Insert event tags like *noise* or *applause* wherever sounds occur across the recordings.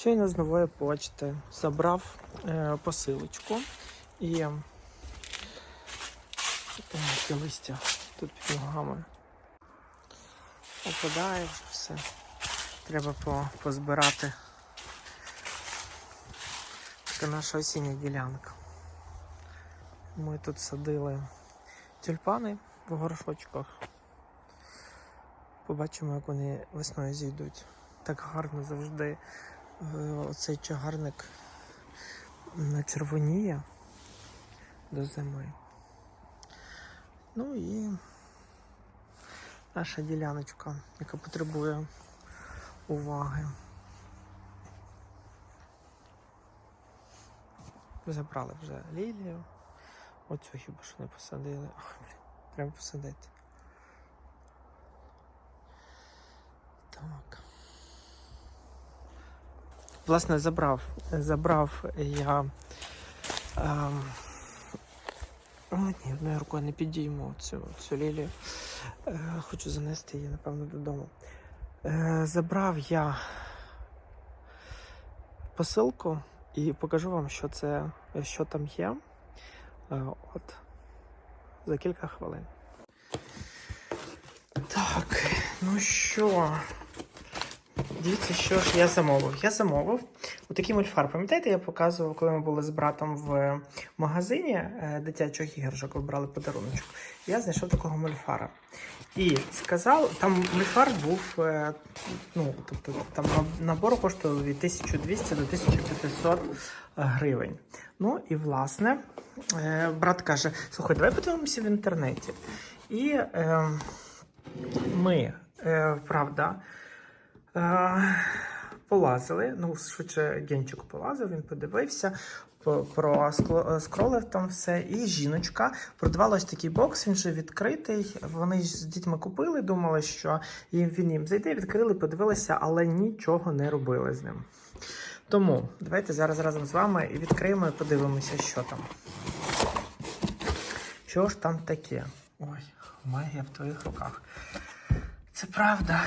Щойно з нової почти забрав е, посилочку і таке листя тут під ногами. Опадає вже все. Треба по, позбирати. Це наша осіння ділянка. Ми тут садили тюльпани в горшочках. Побачимо, як вони весною зійдуть. Так гарно завжди оцей чагарник червоніє до зими. Ну і наша діляночка, яка потребує уваги. Забрали вже лілію. Оцю хіба що не посадили. Ах, блін, треба посадити. Власне, забрав. Забрав я. Ем, о, ні, одною рукою не підійму цю, цю лілію. Е, хочу занести її, напевно, додому. Е, забрав я посилку і покажу вам, що це, що там є. Е, от за кілька хвилин. Так, ну що, дивіться, що ж я замовив. Я замовив отакий мульфар. Пам'ятаєте, я показував, коли ми були з братом в магазині е, дитячих іграшок, вибрали подарунок. Я знайшов такого мульфара. І сказав, там мульфар був, е, ну, тобто там набор коштував від 1200 до 1500 гривень. Ну і власне, е, брат каже: слухай, давай подивимося в інтернеті. І е, ми, е, правда, полазили. Ну, швидше Генчик полазив, він подивився. по- Про скло- скролив там все, і жіночка продавала такий бокс. Він вже відкритий. Вони ж з дітьми купили, думали, що він їм зайде. Відкрили, подивилися, але нічого не робили з ним. Тому давайте зараз разом з вами і відкриємо і подивимося, що там. Що ж там таке? Ой, магія в твоїх руках. Це правда.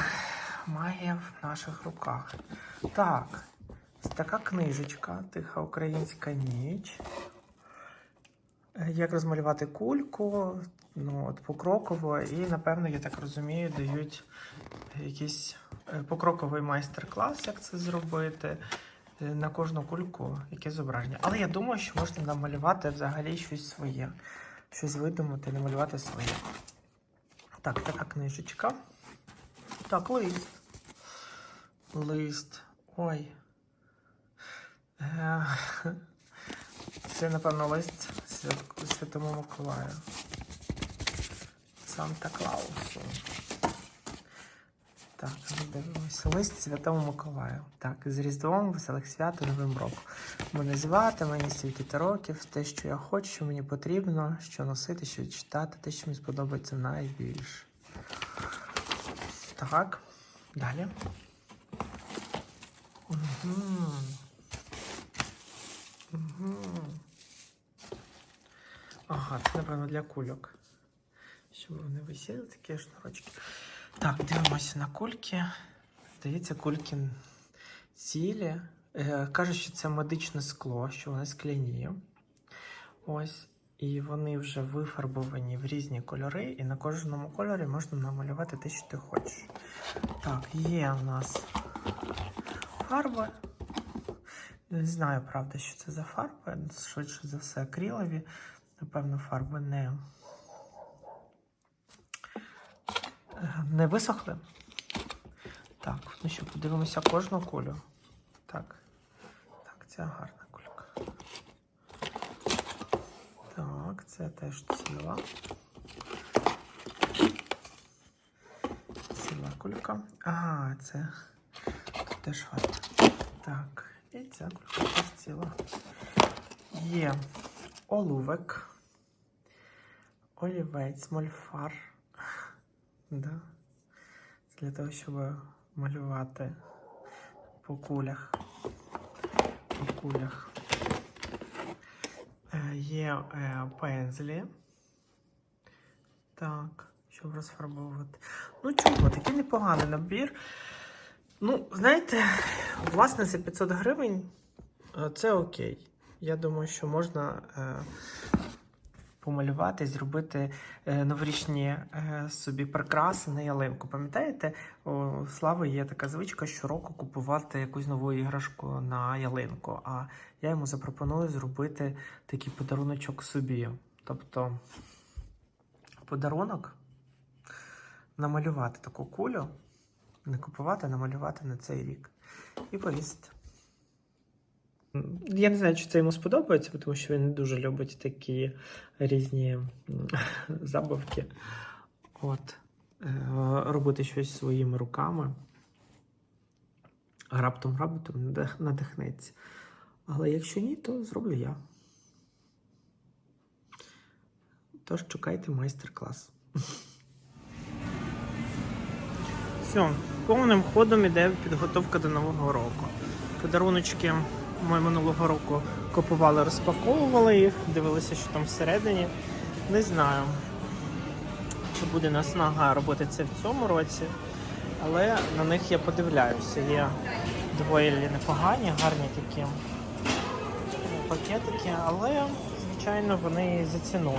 Магія в наших руках. Так, така книжечка, Тиха українська ніч. Е, Як розмалювати кульку, ну, от покроково, і, напевно, я так розумію, дають якийсь е, покроковий майстер-клас, як це зробити. е, На кожну кульку яке зображення. Але я думаю, що можна намалювати взагалі щось своє. Щось видумати, намалювати своє. Так, така книжечка. Так, лист. Лист. Ой. Це, напевно, лист Святому Миколаю. Санта Клаусу. Так, дивимося. Лист Святому Миколаю. Так, з Різдвом, веселих свят і Новим роком. Мене звати, мені стільки років, те, що я хочу, що мені потрібно, що носити, що читати, те, що мені сподобається найбільше. Так, далі. Угу. Угу. Ага, це, напевно, для кульок. Щоб вони висіли такі шнурочки. Так, дивимося на кульки. Здається, кульки цілі. Е, кажуть, що це медичне скло, що вони скляні. Ось. І вони вже вифарбовані в різні кольори, і на кожному кольорі можна намалювати те, що ти хочеш. Так, є у нас фарби. Не знаю, правда, що це за фарби. Швидше за все, акрилові. Напевно, фарби не, не висохли. Так, ну що, подивимося кожну кулю. Так. Так, це гарна кулька. Так, це теж ціла. Ціла кулька. Ага, це тут теж фарба. Так, і ця кулька теж ціла. Є олувек, олівець, мольфар. Да. Для того, щоб малювати по кулях. По кулях. Є е, пензлі. Так, щоб розфарбовувати. Ну чого, такий непоганий набір. Ну, знаєте, власне, за 500 гривень е, це окей. Я думаю, що можна е, помалювати, зробити е, новорічні е, собі прикраси на ялинку. Пам'ятаєте, у Слави є така звичка щороку купувати якусь нову іграшку на ялинку. А я йому запропоную зробити такий подаруночок собі. Тобто подарунок намалювати таку кулю, не купувати, намалювати на цей рік і повісити. Я не знаю, чи це йому сподобається, тому що він не дуже любить такі різні *laughs* забавки. От. Е, Робити щось своїми руками. Раптом раптом надихнеться. Але якщо ні, то зроблю я. Тож чекайте майстер-клас. Все, повним ходом іде підготовка до Нового року. Подаруночки ми минулого року купували, розпаковували їх, дивилися, що там всередині. Не знаю, чи буде наснага робити це в цьому році, але на них я подивляюся. Є доволі непогані, гарні такі пакетики, але, звичайно, вони за ціною.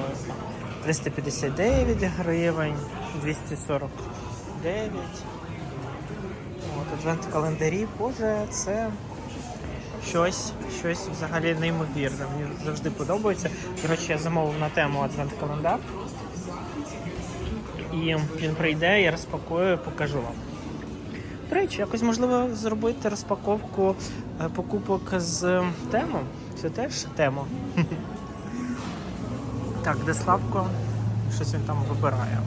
359 гривень, 249. От, адвент календарі, боже, це щось, щось взагалі неймовірне. Мені завжди подобається. До речі, я замовив на тему адвент календар. І він прийде, я розпакую, покажу вам. До речі, якось можливо зробити розпаковку е, покупок з тему. Це теж тема. *laughs* Так, де Славко? Щось він там вибирає.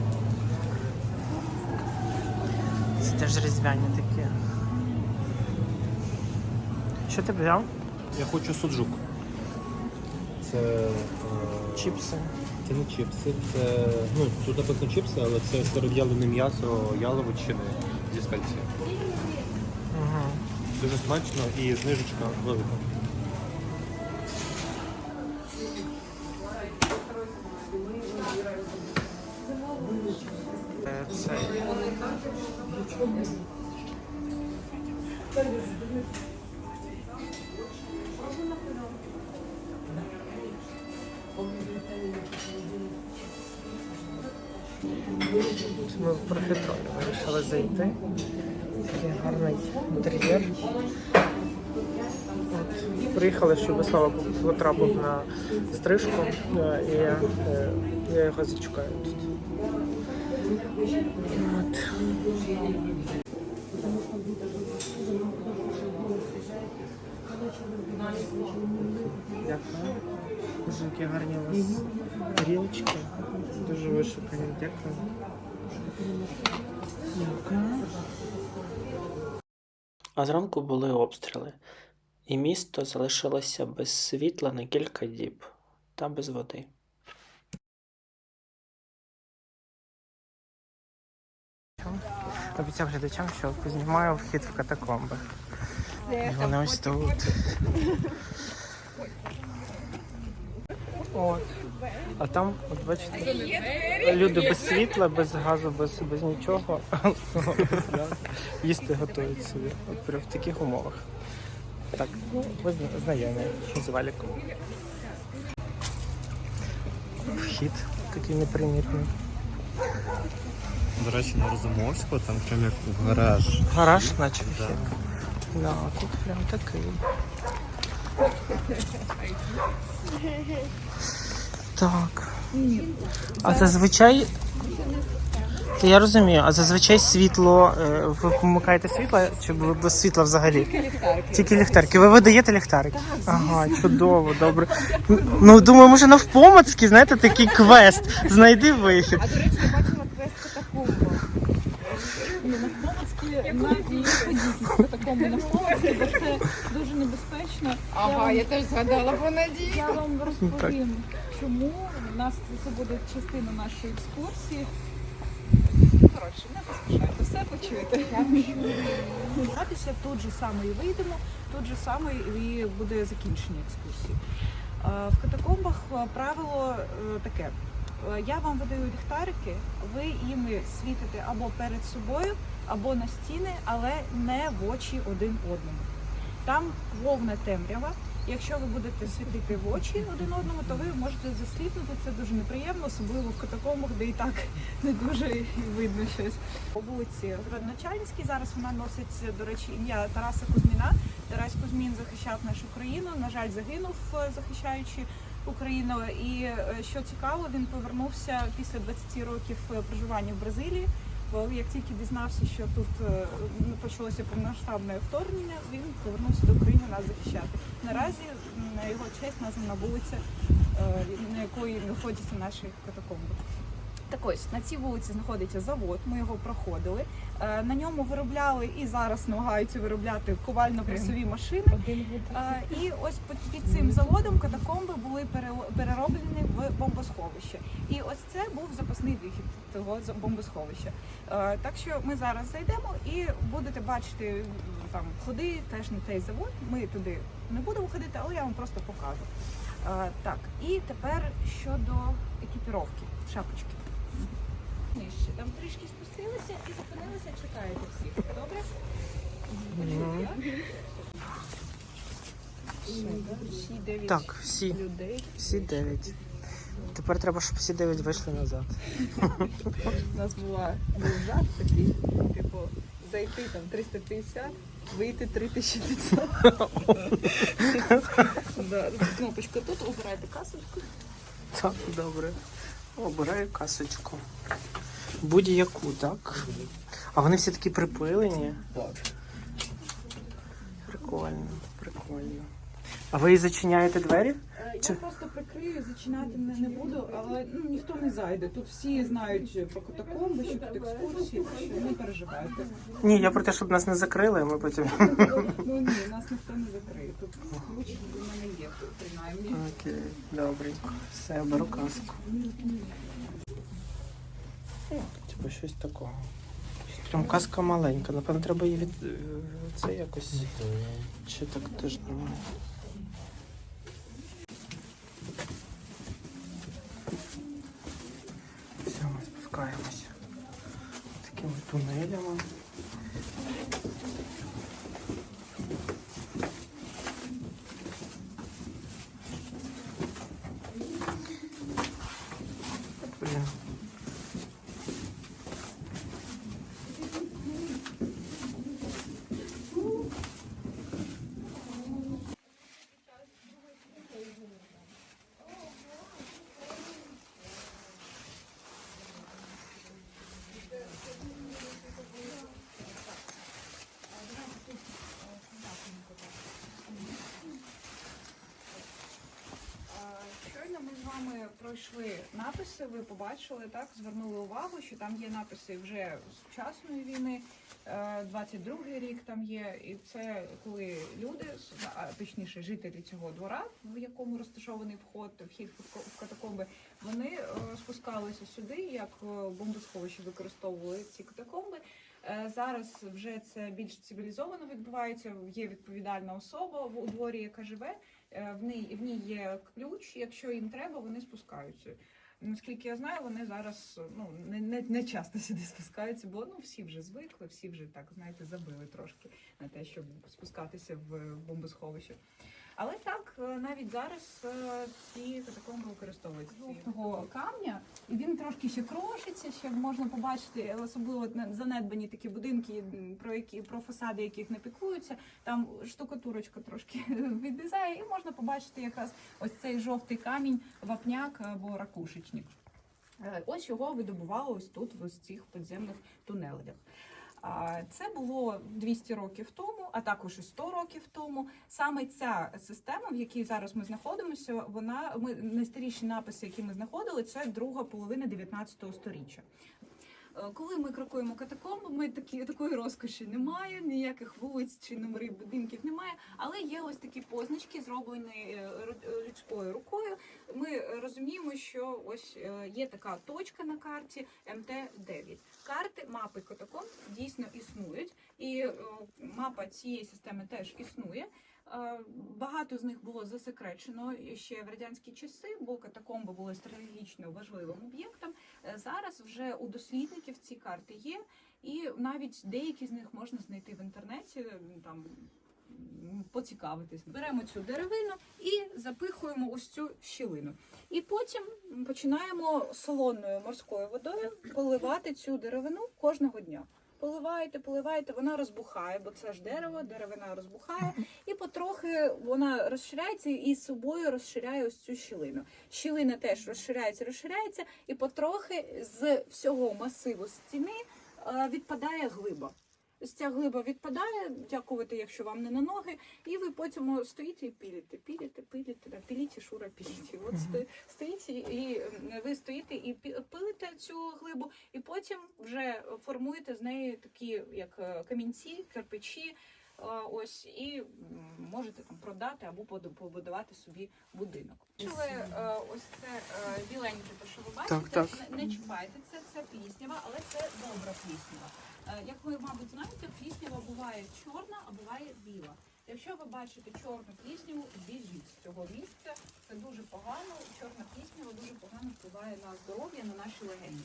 Це теж різдвяні такі. Що ти взяв? Я хочу суджук. Це, е, Чіпси. це не чіпси, це. Ну, тут написано чіпси, але це сиров'ялене м'ясо яловичини зі спеції. Угу. Дуже смачно і знижечка велика. От, Приїхали, щоб Слава потрапив на стрижку, е, і е, я його зачекаю тут. От. Дякую. Дуже які гарні у вас тарілочки. Дуже вишукані. Дякую. Дякую. А зранку були обстріли, і місто залишилося без світла на кілька діб та без води. Обіцяв глядачам, що познімаю вхід в катакомби. І вони ось тут. От. А там, от бачите, люди без світла, без газу, без, без нічого. Їсти готують собі. От прям в таких умовах. Так, ну, ви зна- знайомі з валіком. Вхід такий непримітний. До речі, на Розумовську там прям як гараж. Гараж, наче вхід. Да, тут прям такий. Так. А зазвичай. Та я розумію, а зазвичай світло. е, Ви помикаєте світло чи ви без світла взагалі? Тільки ліхтарики. Тільки ліхтарики. Ви видаєте ліхтарики? Ага, чудово, добре. Ну, думаю, може навпомацьки, знаєте, такий квест. Знайди вихід. А до речі, я бачила квест катакомба. Ні, на Хмельницькі навіть ходіть в катакомби на Хмельницькі, бо це дуже небезпечно. Ага, я теж згадала по надії. Я вам розповім, чому у нас це буде частина нашої екскурсії. Коротше, не поспішайте, все почуєте. Гратися тут же саме і вийдемо, тут же саме і буде закінчення екскурсії. Е, В катакомбах е, правило е, таке. Я вам видаю ліхтарики, ви їми світите або перед собою, або на стіни, але не в очі один одному. Там повна темрява. Якщо ви будете світити в очі один одному, то ви можете засліпнути. Це дуже неприємно, особливо в катакомбах, де і так *laughs* не дуже видно щось. По вулиці Градоначальницькій зараз вона носить, до речі, ім'я Тараса Кузьміна. Тарас Кузьмін захищав нашу країну. На жаль, загинув, е, захищаючи Україну. І е, що цікаво, він повернувся після 20 років е, проживання в Бразилії. Бо як тільки дізнався, що тут е, ну, почалося повномасштабне вторгнення, він повернувся до України нас захищати. Наразі на його честь названа вулиця, е, на якої знаходяться наші катакомби. Так ось на цій вулиці знаходиться завод. Ми його проходили. Е, На ньому виробляли і зараз намагаються виробляти ковально-пресові машини. Е, І ось під- цим заводом катакомби були перероблені в бомбосховище. І ось це був запасний вихід того бомбосховища. Е, Так що ми зараз зайдемо і будете бачити там ходи теж на той завод. Ми туди не будемо ходити, але я вам просто покажу. Так, і тепер щодо екіпіровки, шапочки. Нижче. Там трішки спустилися і зупинилися, чекаєте всіх. Добре? Всі дев'ять Так, всі, людей. всі дев'ять. Тепер треба, щоб всі дев'ять вийшли назад. У нас була був жарт такий, типу, зайти там 350, вийти 3500. да, кнопочка тут, обирайте касочку. Так, добре. Обираю касочку. Будь-яку, так? А вони всі такі припилені. Так. Прикольно, прикольно. А ви зачиняєте двері? Чи- Я просто прикрию, зачинати не, не буду, але ну, ніхто не зайде. Тут всі знають про катакомби, що тут екскурсії, так що не переживайте. Ні, я про те, щоб нас не закрили, ми потім. Ну ні, нас ніхто не закриє. Тут ключ до мене є, принаймні. Окей, добренько. Все, беру каску. Типу щось такого. Прям казка маленька. Напевно, треба її від. е, Це якось. Чи так теж нормально. Все, ми спускаємося. Такими тунелями. Блін. А, Щойно ми з вами пройшли написи. Ви побачили так, звернули увагу, що там є написи вже сучасної війни. е, 22-й рік там є, і це коли люди, а точніше жителі цього двора, в якому розташований вход, вхід в ко- в катакомби, вони е, спускалися сюди, як е, бомбосховище використовували ці катакомби. Е, Зараз вже це більш цивілізовано відбувається. Є відповідальна особа у дворі, яка живе. Е, В ній в ній є ключ. Якщо їм треба, вони спускаються. Наскільки я знаю, вони зараз ну не, не, не часто сюди спускаються, бо ну всі вже звикли, всі вже так знаєте, забили трошки на те, щоб спускатися в бомбосховище. Але так, е, навіть зараз е, ці катакомби використовують жовтого камня, і він трошки ще крошиться, ще можна побачити, особливо на- занедбані такі будинки, про які про фасади яких не піклуються. Там штукатурочка трошки *laughs* відрізає, і можна побачити якраз ось цей жовтий камінь, вапняк або ракушечник. Е, Ось його видобували ось тут, в ось цих підземних тунелях. Це було 200 років тому, а також і 100 років тому. Саме ця система, в якій зараз ми знаходимося, вона ми найстаріші написи, які ми знаходили, це друга половина 19 століття. Е, Коли ми крокуємо катакомбами, такі такої розкоші немає, ніяких вулиць чи номерів будинків немає, але є ось такі позначки, зроблені е, е, людською рукою. Ми розуміємо, що ось є така точка на карті МТ-9. Карти мапи катакомб дійсно існують, і мапа цієї системи теж існує. Е, Багато з них було засекречено ще в радянські часи, бо катакомби були стратегічно важливим об'єктом. Е, Зараз вже у дослідників ці карти є, і навіть деякі з них можна знайти в інтернеті. Там поцікавитись. Беремо цю деревину і запихуємо ось цю щілину. І потім починаємо солоною морською водою поливати цю деревину кожного дня. Поливаєте, поливаєте, вона розбухає, бо це ж дерево, деревина розбухає, і потрохи вона розширяється і з собою розширяє ось цю щілину. Щілина теж розширяється, розширяється, і потрохи з всього масиву стіни е, відпадає глиба. Ось ця глиба відпадає, дякувати, якщо вам не на ноги, і ви потім стоїте і піліте, піліте, піліте, да, піліте, шура, піліте. От сто- стоїть і- ви стоїте і пилите цю глибу, і потім вже формуєте з неї такі, як е, камінці, кирпичі. Е, Ось і можете там продати або побудувати собі будинок. Е, ось це е, біленьке, те, що ви бачите, Так, так. Не, не чіпайте це, це пліснява, але це добра пліснява. Е, Як ви, мабуть, знаєте, пліснява буває чорна, а буває біла. Якщо ви бачите чорну плісняву, біжіть з цього місця. Це дуже погано. Чорна пліснява дуже погано впливає на здоров'я, на наші легені.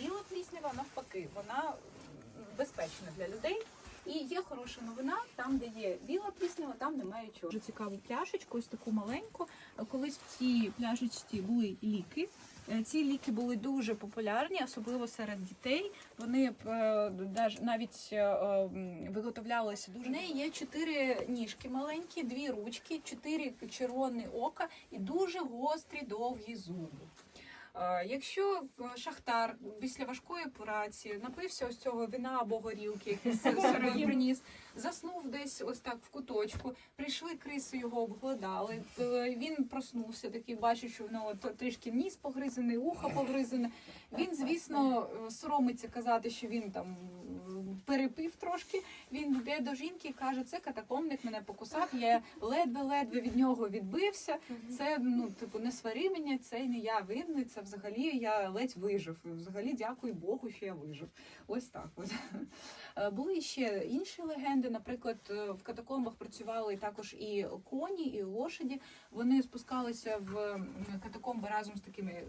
Біла пліснява навпаки, вона безпечна для людей. І є хороша новина, там, де є біла пліснява, там немає чорного. Дуже цікаву пляшечку, ось таку маленьку. Колись в цій пляшечці були ліки. Е, Ці ліки були дуже популярні, особливо серед дітей. Вони е, навіть е, виготовлялися дуже. В неї є чотири ніжки маленькі, дві ручки, чотири червоні ока і дуже гострі довгі зуби. Якщо е, шахтар після важкої праці напився ось цього вина або горілки, який з собою приніс, заснув десь ось так в куточку, прийшли криси, його обгладали. е, Він проснувся, такий бачить, що в нього трішки ніс погризений, ухо погризене. Він, звісно, е, соромиться казати, що він там перепив трошки. Він йде до жінки і каже: це катакомник мене покусав. Я ледве-ледве від нього відбився. Це ну, типу, не свари мене, це не я винний, це взагалі я ледь вижив. Взагалі дякую Богу, що я вижив. Ось так. От. Е, Були ще інші легенди. Наприклад, е, в катакомбах працювали також і коні, і лошаді. Вони спускалися в катакомби разом з такими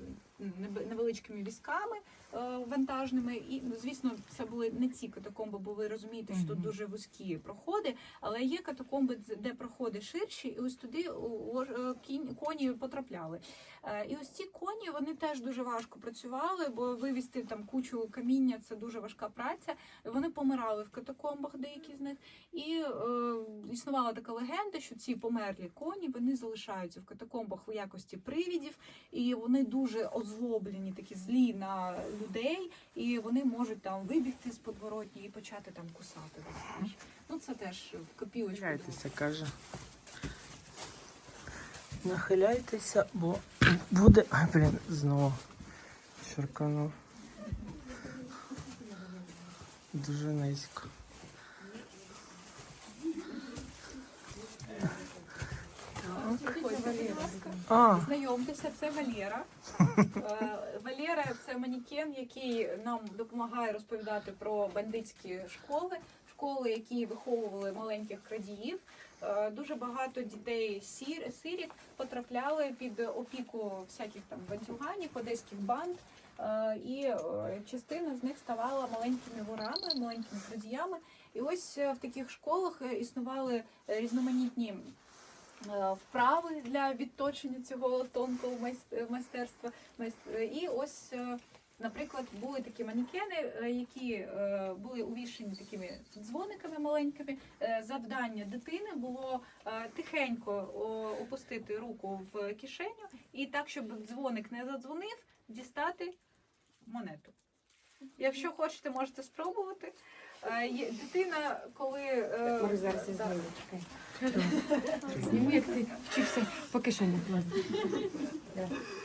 невеличкими візками е, вантажними. І, ну, звісно, це були не ці катакомби, бо ви розумієте, що тут дуже вузькі проходи. Але є катакомби, де проходи ширші, і ось туди е, коні потрапляли. Е, І ось ці коні вони теж дуже важко працювали, бо вивізти там кучу каміння це дуже важка праця. Вони помирали в катакомбах, деякі з них. І е, існувала така легенда, що ці померлі коні вони залишаються в катакомбах у якості привідів, і вони дуже озлоблені, такі злі на людей, і вони можуть там вибігти з подворотні і почати там кусати. Ну це теж в копілочку. Каже. Нахиляйтеся, бо буде. Ай, блін, знову черканув. Дуже низько. А, Знайомтеся, це Валера. *laughs* Е, Валера це манікен, який нам допомагає розповідати про бандитські школи, школи, які виховували маленьких крадіїв. Е, Дуже багато дітей сір, сиріт потрапляли під опіку всяких там бандюганів, одеських банд. Е, І е, частина з них ставала маленькими ворами, маленькими крадіями. І ось в таких школах існували різноманітні вправи для відточення цього тонкого майстерства. І ось, наприклад, були такі манікени, е, які е, були увішані такими дзвониками маленькими. Е, Завдання дитини було тихенько опустити руку в кишеню і так, щоб дзвоник не задзвонив, дістати монету. Якщо хочете, можете спробувати. Дитина, коли Може зараз да, зніму. Зніму, як ти вчився по кишенях. *laughs*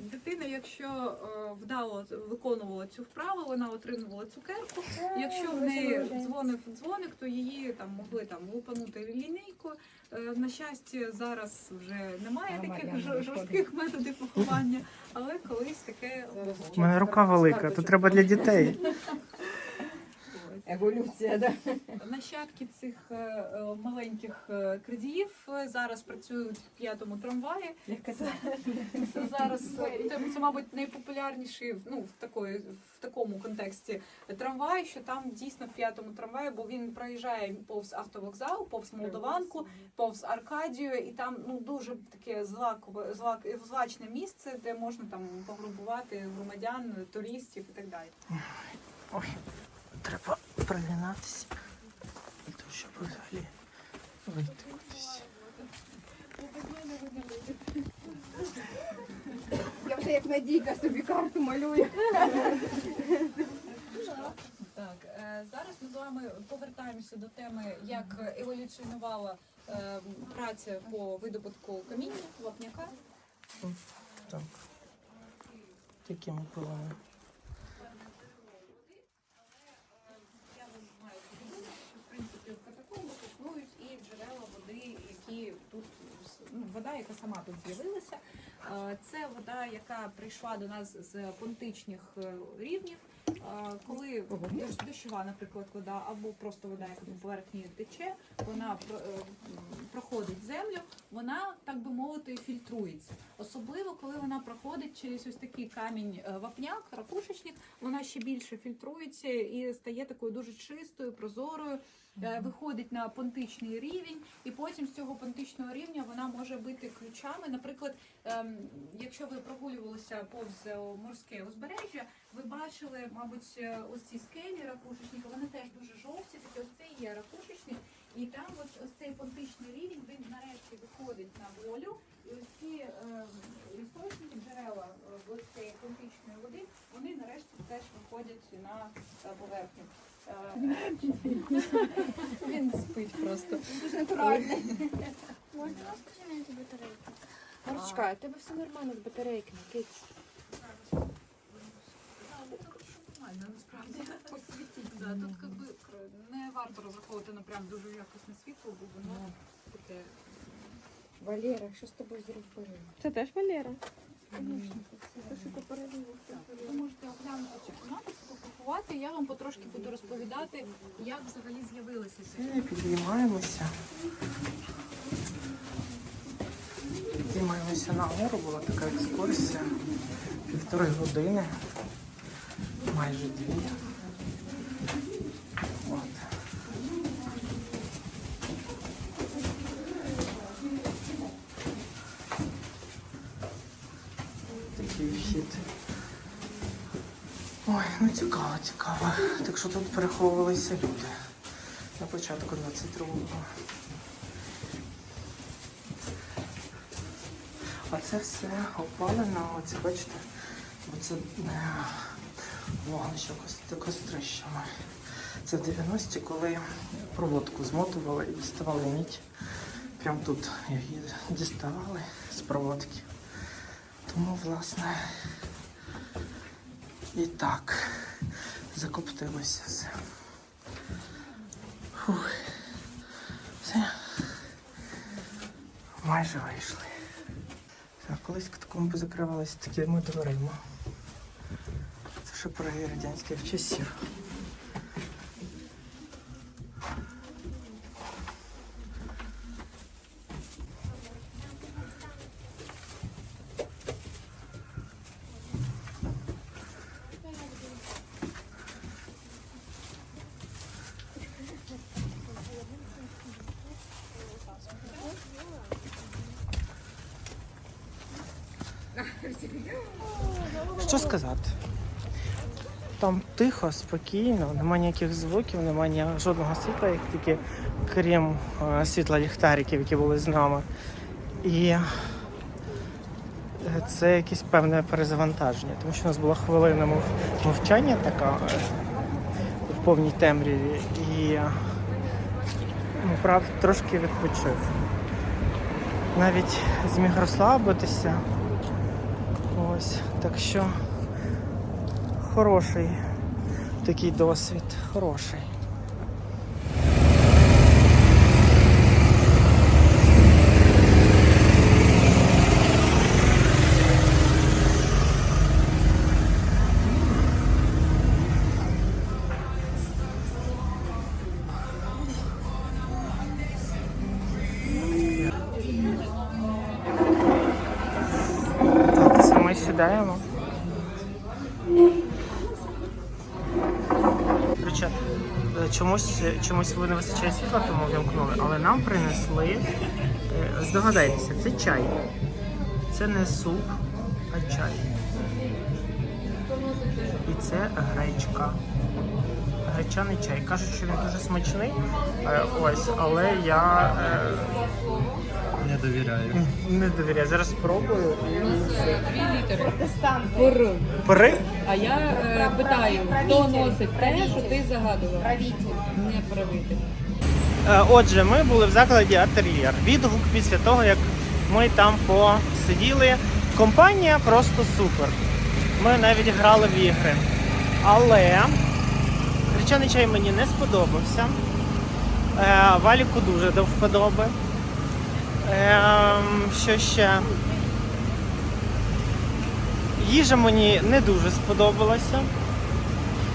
Дитина, якщо е, вдало виконувала цю вправу, вона отримувала цукерку. Якщо в неї дзвонив дзвоник, то її там могли там лупанути лінійку. Е, На щастя, зараз вже немає таких жорстких методів *laughs* поховання, але колись таке у мене рука велика, то треба для дітей. *laughs* Еволюція, да? Нащадки цих е, е, маленьких е, крадіїв зараз працюють в п'ятому трамваї. Це, це зараз це, мабуть, найпопулярніший ну, в, такої, в такому контексті трамвай, що там дійсно в п'ятому трамваї, бо він проїжджає повз автовокзал, повз Молдаванку, повз Аркадію, і там ну дуже таке злакове, злак, злачне місце, де можна там пограбувати громадян, туристів і так далі. Ой, треба пригинатися. Для того, щоб взагалі вийти кудись. Я вже як Надійка собі карту малюю. Так, е, зараз ми з вами повертаємося до теми, як еволюціонувала е, праця по видобутку каміння, вапняка. Так. Такими пилами. Я вам маю повідомити, що в принципі в катакомбах існують і джерела води, які тут ну, вода, яка сама тут з'явилася. Е, Це прийшла до нас з понтичних е, рівнів. Коли дощова, наприклад, вода або просто вода, яка по поверхні тече, вона е, проходить землю, вона, так би мовити, фільтрується. Особливо, коли вона проходить через ось такий камінь е, вапняк, ракушечник, вона ще більше фільтрується і стає такою дуже чистою, прозорою, виходить на понтичний рівень, і потім з цього понтичного рівня вона може бити ключами. Наприклад, ем, якщо ви прогулювалися повз е, морське узбережжя, ви бачили, мабуть, е, ось ці скелі ракушечника, вони теж дуже жовті, такі ось це є ракушечник, і там ось цей понтичний рівень, він нарешті виходить на волю, і ось ці е, істочники, джерела е, ось цієї понтичної води, вони нарешті теж виходять на е, поверхню. Е, Він спить просто. Дуже натурально. Можна розкажи мені ці батарейки? Марочка, у тебе все нормально з батарейками, киць. Нормально, насправді. Посвітіть, да. Тут как би не варто розраховувати на прям дуже якісне світло, бо воно таке. Валера, що з тобою зробили? Це теж Валера? Ви можете оглянути цю кімнату, спокупувати. Я вам потрошки буду розповідати, як взагалі з'явилися ці. Піднімаємося. підіймаємося. Підіймаємося на була така екскурсія. Півтори години, майже дві. От. Такий вхід. Ой, ну цікаво, цікаво. Так що тут переховувалися люди на початку 22-го. А це все опалено, оце бачите, оце не вогнище кос- кострищами. Це в 90-ті, коли проводку змотували і діставали мідь. Прямо тут її діставали з проводки. Тому, власне, і так, закоптилося все. Фух. Все. Майже вийшли. Так, колись катакомби закривалися такими дверима. Це ще про радянських часів. Що сказати? Там тихо, спокійно, немає ніяких звуків, немає жодного світла, як тільки крім е, світла ліхтариків, які були з нами. І е, це якесь певне перезавантаження, тому що у нас була хвилина мов- мовчання така е, в повній темряві. І ну, прав трошки відпочив. Навіть зміг розслабитися. Ось, так що хороший такий досвід, хороший. Сідаємо. Короче, е, чомусь, чомусь не вистачає світла, тому вімкнули, але нам принесли. е, Здогадайтеся, це чай. Це не суп, а чай. І це гречка. Гречаний чай. Кажуть, що він дуже смачний. Е, Ось, але я довіряю. не довіряю. Зараз спробую і все. Пор. Пори? А я е, питаю, хто носить те, що ти загадував? Не правитель. Е, Отже, ми були в закладі Атер'єр. Відгук після того, як ми там посиділи. Компанія просто супер. Ми навіть грали в ігри. Але гречаний чай мені не сподобався. Е, Валіку дуже до вподоби. Е, що ще? Їжа мені не дуже сподобалася.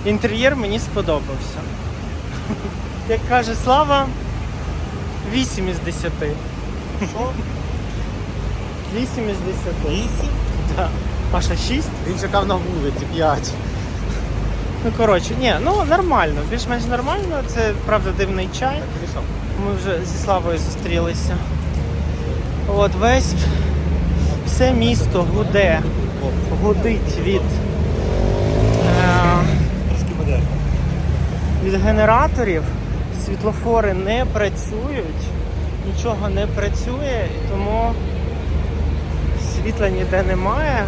Інтер'єр мені сподобався. *laughs* Як каже Слава, 8 із 10. Що? 8 із 10. Вісім? Так. Паша 6? Він чекав на вулиці, п'ять. Ну коротше, ні, ну нормально, більш-менш нормально. Це правда дивний чай. Ми вже зі Славою зустрілися. От весь все місто гуде, гудить від, е, від генераторів. Світлофори не працюють, нічого не працює, і тому світла ніде немає.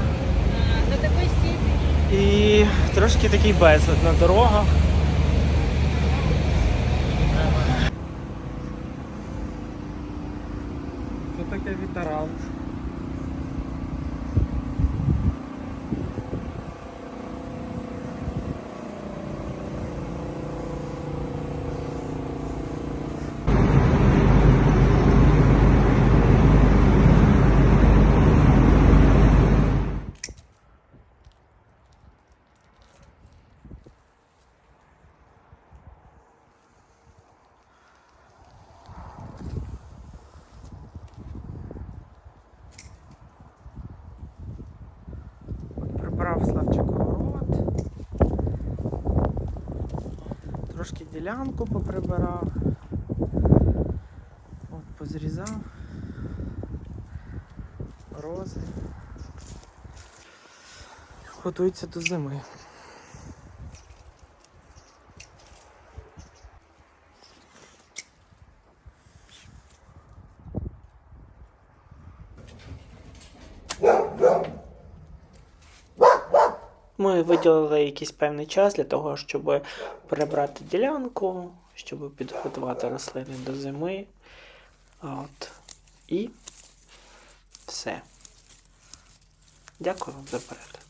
І трошки такий безлад на дорогах. Що таке вітерал? Прибрав Славчик город. Трошки ділянку поприбирав. От, позрізав. Рози. Готується до зими. Ми виділили якийсь певний час для того, щоб прибрати ділянку, щоб підготувати рослини до зими. От. І все. Дякую вам за перегляд.